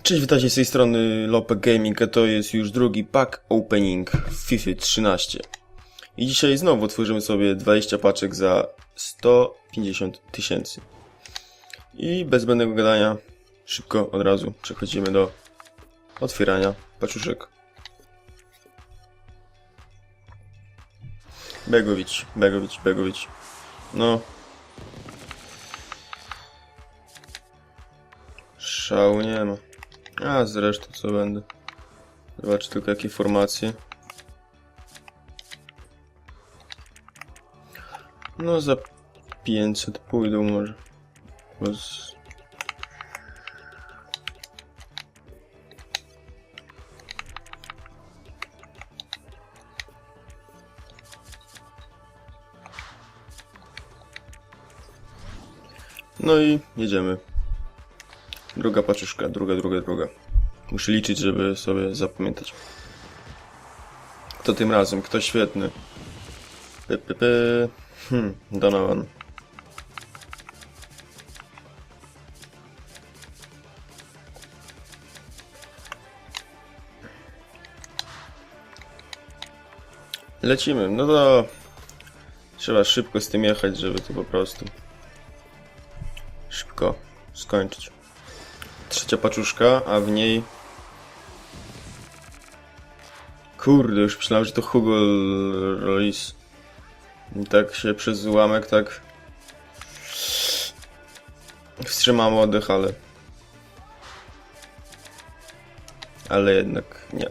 Cześć, witajcie z tej strony Lopek Gaming, a to jest już drugi pack opening FIFA 13. I dzisiaj znowu otworzymy sobie 20 paczek za 150 tysięcy. I bez zbędnego gadania, szybko od razu przechodzimy do otwierania paczuszek. Begowicz, Begowicz, Begowicz. No. Szału nie ma. A zresztą co będę. Zobacz tylko jakie formacje. No za 500 pójdą może. Z... No i jedziemy. Druga paczuszka, druga, druga, druga. Muszę liczyć, żeby sobie zapamiętać. Kto tym razem? Kto świetny? Py, py, py. Hmm, Donovan. Lecimy. No to trzeba szybko z tym jechać, żeby to po prostu szybko skończyć trzecia paczuszka, a w niej... Kurde, już myślałem, że to Hugo Royce. I tak się przez ułamek tak... Wstrzymałem oddech, ale... Ale jednak nie.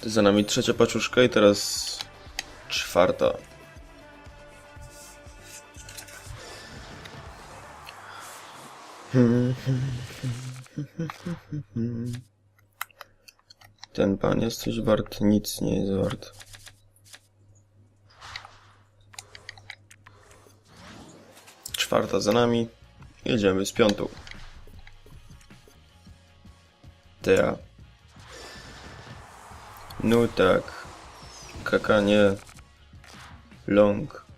To za nami trzecia paczuszka i teraz czwarta. Ten pan jest coś wart, nic nie jest wart. Czwarta za nami. Jedziemy z piątą. Tea. No tak. Kakanie. Long.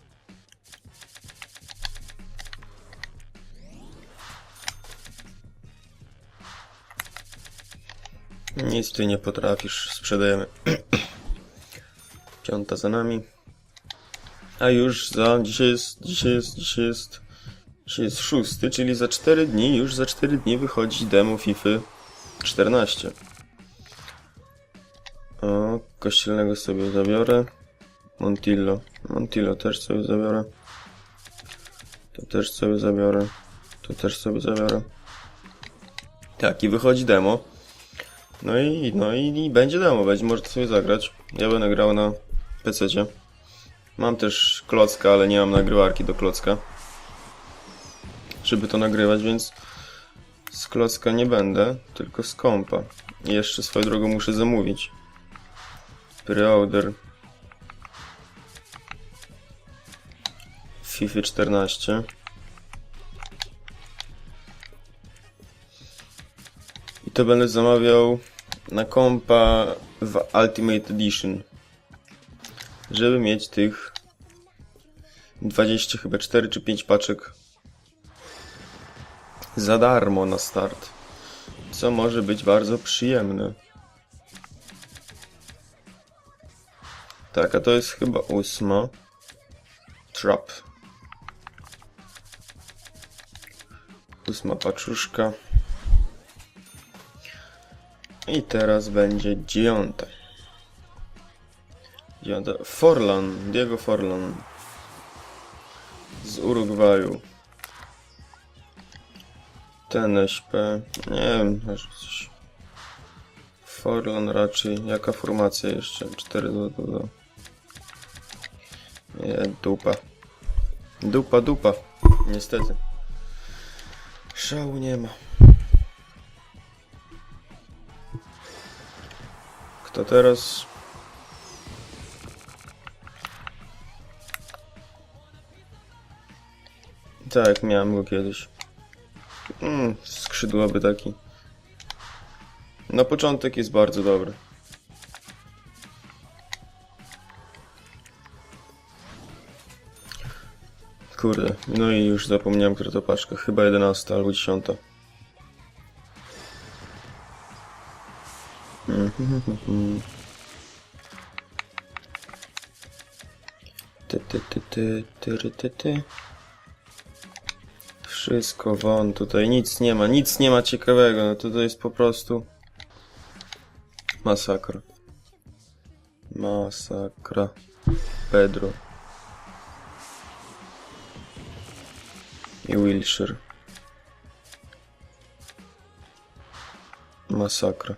Nic ty nie potrafisz, sprzedajemy. Piąta za nami. A już za, dzisiaj jest, dzisiaj jest, dzisiaj jest, dzisiaj jest szósty, czyli za 4 dni, już za 4 dni wychodzi demo FIFA 14. O, kościelnego sobie zabiorę. Montillo, Montillo też sobie zabiorę. To też sobie zabiorę. To też sobie zabiorę. Tak, i wychodzi demo. No i, no i, i będzie demo, będzie można sobie zagrać. Ja będę grał na PC. Mam też klocka, ale nie mam nagrywarki do klocka. Żeby to nagrywać, więc z klocka nie będę, tylko z kompa. I jeszcze swoją drogą muszę zamówić. Preorder. FIFA 14. I to będę zamawiał na kompa w Ultimate Edition. Żeby mieć tych 20 chyba 4 czy 5 paczek za darmo na start. Co może być bardzo przyjemne. Tak, a to jest chyba ósma. Trap. Ósma paczuszka. I teraz będzie dziewiąta. Dziewiąta. Forlan, Diego Forlan. Z Urugwaju. Ten SP. Nie wiem, może coś. Forlan raczej. Jaka formacja jeszcze? 4 do, do, do. Nie, dupa. Dupa, dupa. Niestety. Szału nie ma. Kto teraz? Tak, miałem go kiedyś. Mm, skrzydłowy taki. Na początek jest bardzo dobry. Kurde, no i już zapomniałem, która to paczka. Chyba 11 albo 10. Ty, ty, ty, ty, ty, ty, ty. Wszystko won, tutaj nic nie ma, nic nie ma ciekawego, no to to jest po prostu masakra. Masakra. Pedro. I Wilshire. Masakra.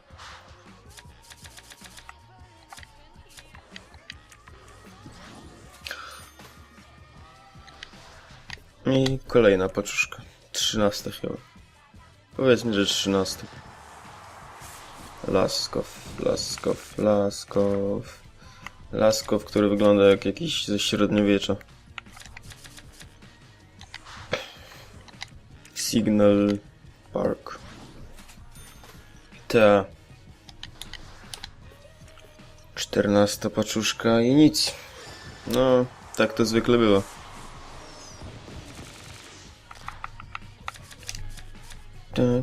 I kolejna paczuszka. Trzynasta chyba. Powiedzmy, że trzynasta. Laskow, Laskow, Laskow. Laskow, który wygląda jak jakiś ze średniowiecza. Signal Park. Ta. Czternasta paczuszka i nic. No, tak to zwykle było.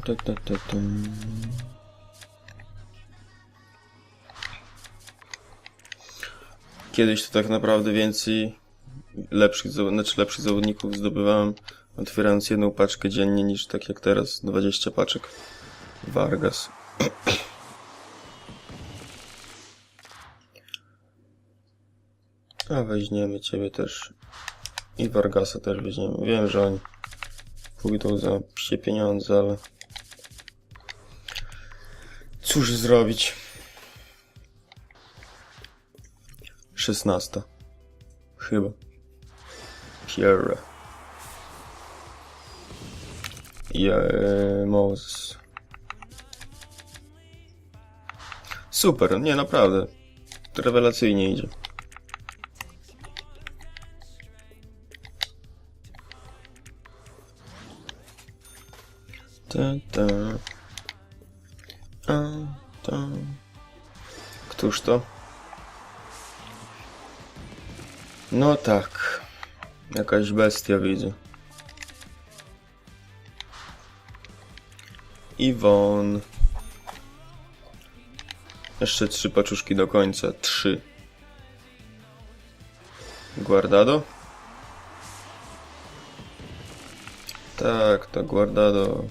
Ta, ta, ta, ta. Kiedyś to tak naprawdę więcej lepszych, znaczy lepszych zawodników zdobywałem otwierając jedną paczkę dziennie niż tak jak teraz 20 paczek. Vargas. A weźmiemy ciebie też. I Vargasa też weźmiemy. Wiem, że oni pójdą za psie pieniądze, ale cóż zrobić? 16. Chyba. Pierre. Je, Moses. Super, nie naprawdę. Rewelacyjnie idzie. Ta, ta. Któż to? No tak. Jakaś bestia widzę. Iwon. Jeszcze trzy paczuszki do końca. Trzy. Guardado? Tak, to Guardado.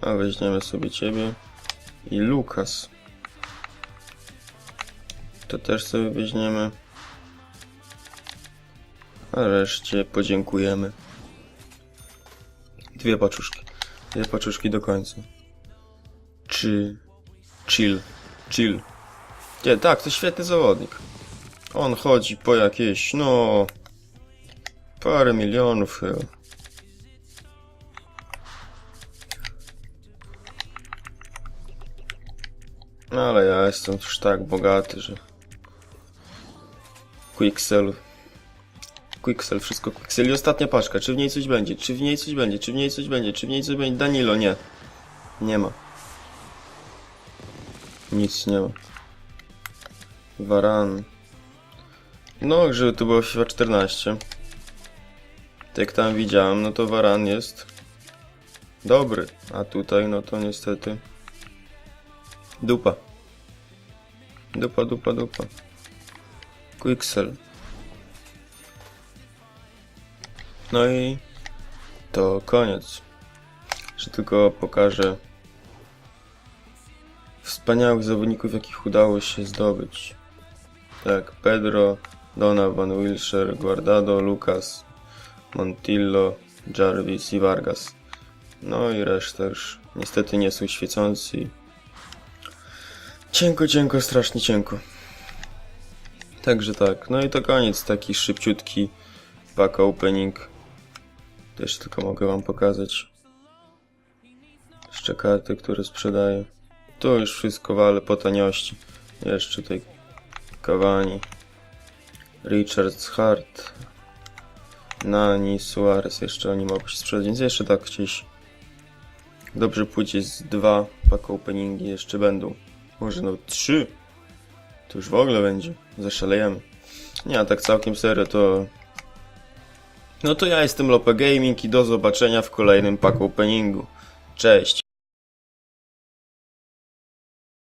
A weźmiemy sobie ciebie. I Lukas. To też sobie weźmiemy. A reszcie podziękujemy. Dwie paczuszki. Dwie paczuszki do końca. Czy... Chill. Chill. Nie, tak, to świetny zawodnik. On chodzi po jakieś, no... Parę milionów chyba. Ale ja jestem już tak bogaty, że... Quicksell. Quicksell, wszystko Quicksell. I ostatnia paczka. Czy w niej coś będzie? Czy w niej coś będzie? Czy w niej coś będzie? Czy w niej coś będzie? Danilo, nie. Nie ma. Nic nie ma. Varan. No, żeby tu było FIFA 14. Tak jak tam widziałem, no to Varan jest dobry. A tutaj, no to niestety dupa. Dupa, dupa, dupa. Quicksell. No i to koniec. Że tylko pokażę wspaniałych zawodników, jakich udało się zdobyć. Tak, Pedro, Donovan, Wilshire, Guardado, Lucas, Montillo, Jarvis i Vargas. No i reszta już niestety nie są świecący. Cienko, cienko, strasznie cienko. Także tak, no i to koniec, taki szybciutki pack opening. Też tylko mogę wam pokazać. Jeszcze karty, które sprzedaję. To już wszystko wale po taniości. Jeszcze tutaj Cavani, Richards, Hart, Nani, Suarez. Jeszcze oni mogą się sprzedać, więc jeszcze tak gdzieś dobrze pójdzie z dwa pack openingi jeszcze będą. Może nawet trzy. To już w ogóle będzie. Zaszalejemy. Nie, a tak całkiem serio to no to ja jestem Lope Gaming i do zobaczenia w kolejnym pack openingu. Cześć!